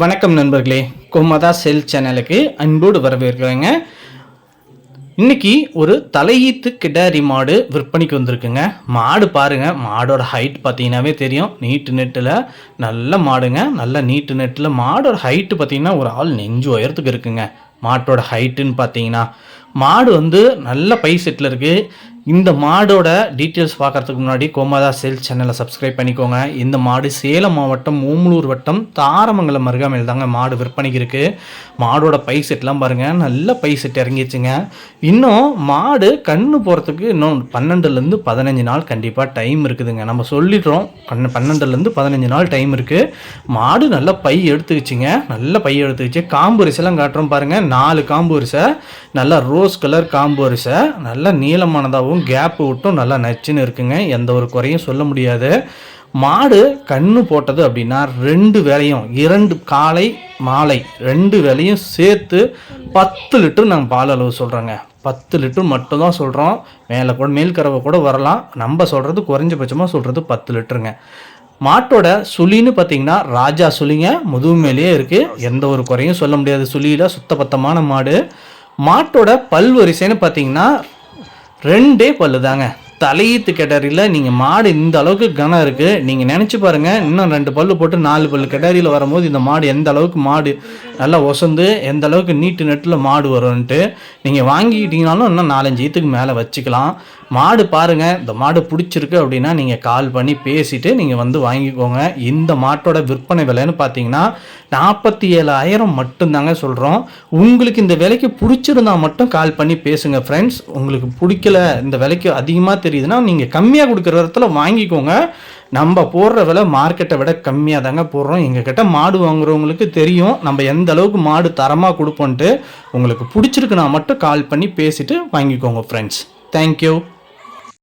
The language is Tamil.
வணக்கம் நண்பர்களே. கோமதா செல் சேனலுக்கு அன்போடு வரவேற்கிறேங்க. இன்னைக்கு ஒரு தலையீத்து கிடாரி மாடு விற்பனைக்கு வந்திருக்குங்க. மாடு பாருங்க மாடோட ஹைட் பார்த்தீங்கன்னாவே தெரியும். நீட்டு நெட்டில் நல்ல மாடுங்க. நல்ல நீட்டு நெட்டில் மாடோட ஹைட்டு பார்த்தீங்கன்னா ஒரு ஆள் நெஞ்சு உயரத்துக்கு இருக்குங்க. மாட்டோட ஹைட்டுன்னு பார்த்தீங்கன்னா. மாடு வந்து நல்ல பை செட்டில் இருக்குது இந்த மாடோட டீட்டெயில்ஸ் பார்க்கறதுக்கு முன்னாடி கோமாதா சேல் சேனலை சப்ஸ்கிரைப் பண்ணிக்கோங்க. இந்த மாடு சேலம் மாவட்டம் ஓமலூர் வட்டம் தாரமங்கலம் அருகாமையில் தாங்க மாடு விற்பனைக்கு இருக்குது மாடோட பை செட்லாம் பாருங்கள் நல்ல பை செட் இறங்கிச்சுங்க இன்னும் மாடு கண்ணு போகிறதுக்கு இன்னும் பன்னெண்டுலேருந்து பதினஞ்சு நாள் கண்டிப்பாக டைம் இருக்குதுங்க. நம்ம சொல்லிடுறோம் பன்ன பன்னெண்டுலேருந்து பதினஞ்சு நாள் டைம் இருக்குது மாடு நல்ல பை எடுத்துக்கிச்சுங்க நல்ல பை எடுத்துக்கிச்சு. காம்பு அரிசெல்லாம் காட்டுறோம் பாருங்கள் நாலு காம்பு அரிசை நல்லா ரோஸ் கலர் காம்பு அரிசை நல்லா நீளமானதாகவும் கேப்பு விட்டும் நல்லா நச்சுன்னு இருக்குங்க. எந்த ஒரு குறையும் சொல்ல முடியாது. மாடு கண்ணு போட்டது அப்படின்னா ரெண்டு வேலையும் இரண்டு காலை மாலை ரெண்டு வேலையும் சேர்த்து பத்து லிட்டர் நாங்கள் பால் அளவு சொல்கிறோங்க பத்து லிட்டர் மட்டும்தான் சொல்கிறோம் மேலே கூட மேல் கறவை கூட வரலாம். நம்ம சொல்கிறது குறைஞ்சபட்சமாக சொல்கிறது பத்து லிட்டருங்க. மாட்டோட சுழின்னு பார்த்தீங்கன்னா ராஜா சுழிங்க முதுமேலேயே இருக்குது எந்த ஒரு குறையும் சொல்ல முடியாது. சுழியில் சுத்தபத்தமான மாடு. மாட்டோட பல் வரிசைன்னு பார்த்தீங்கன்னா ரெண்டே பல்லு தாங்க தலையீத்து கெட்டரியில் நீங்கள் மாடு இந்த அளவுக்கு கனம் இருக்குது நீங்கள் நினச்சி பாருங்கள் இன்னும் ரெண்டு பல்லு போட்டு நாலு பல்லு கெட்டரியில் வரும்போது இந்த மாடு எந்த அளவுக்கு மாடு நல்லா ஒசந்து எந்த அளவுக்கு நீட்டு நெட்டில் மாடு வரும்ன்ட்டு நீங்கள் வாங்கிக்கிட்டீங்கனாலும் இன்னும் நாலஞ்சு ஈத்துக்கு மேலே வச்சுக்கலாம். மாடு பாருங்கள் இந்த மாடு பிடிச்சிருக்கு அப்படின்னா நீங்கள் கால் பண்ணி பேசிவிட்டு நீங்கள் வந்து வாங்கிக்கோங்க. இந்த மாட்டோட விற்பனை விலைன்னு பார்த்தீங்கன்னா நாற்பத்தி ஏழாயிரம் மட்டும்தாங்க சொல்கிறோம் உங்களுக்கு இந்த விலைக்கு பிடிச்சிருந்தா மட்டும் கால் பண்ணி பேசுங்க ஃப்ரெண்ட்ஸ் உங்களுக்கு பிடிக்கல இந்த விலைக்கு அதிகமாக தெரியுதுன்னா நீங்கள் கம்மியாக கொடுக்குற இடத்துல வாங்கிக்கோங்க. நம்ம போடுற விலை மார்க்கெட்டை விட கம்மியாக தாங்க போடுறோம். எங்ககிட்ட மாடு வாங்குறவங்களுக்கு தெரியும். நம்ம எந்த அளவுக்கு மாடு தரமாக கொடுப்போன்ட்டு உங்களுக்கு பிடிச்சிருக்குன்னா மட்டும் கால் பண்ணி பேசிட்டு வாங்கிக்கோங்க ஃப்ரெண்ட்ஸ் தேங்க்யூ